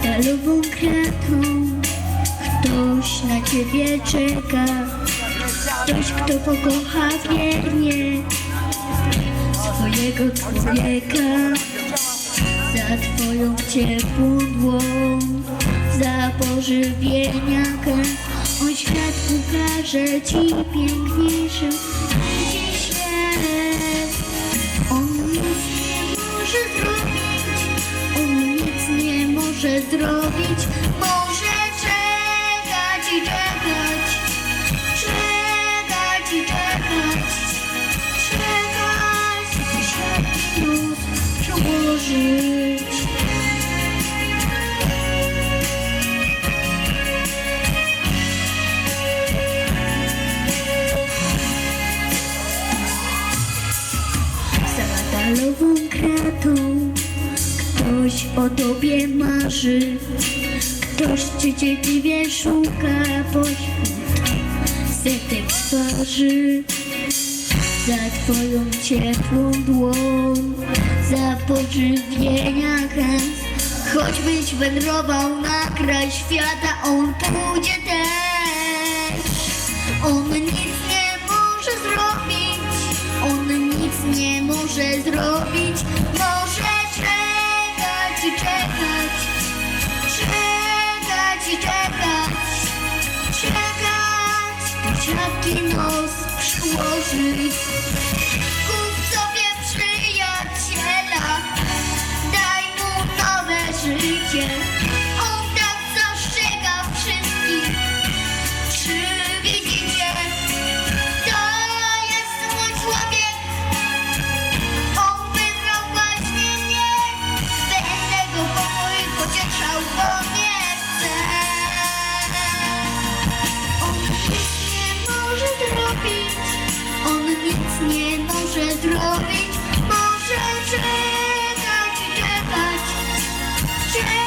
stalową kratą Ktoś na ciebie czeka. Ktoś, kto pokocha wiernie Swojego człowieka. Za twoją ciepłą dłoń Za pożywienia chęć On świat ukaże ci piękniejszy Gdzie zrobić. Może czekać i czekać. Czekać i czekać. Czekać świat luz przełożyć Za metalową kratą o tobie marzy. Ktoś cię cierpliwie szuka pośród setek twarzy. Za twoją ciepłą dłoń Za pożywienia chęt Choćbyś wędrował na kraj świata On pójdzie też. On nic nie może zrobić On nic nie może zrobić Jackie Mouse, Wolfie. Yeah.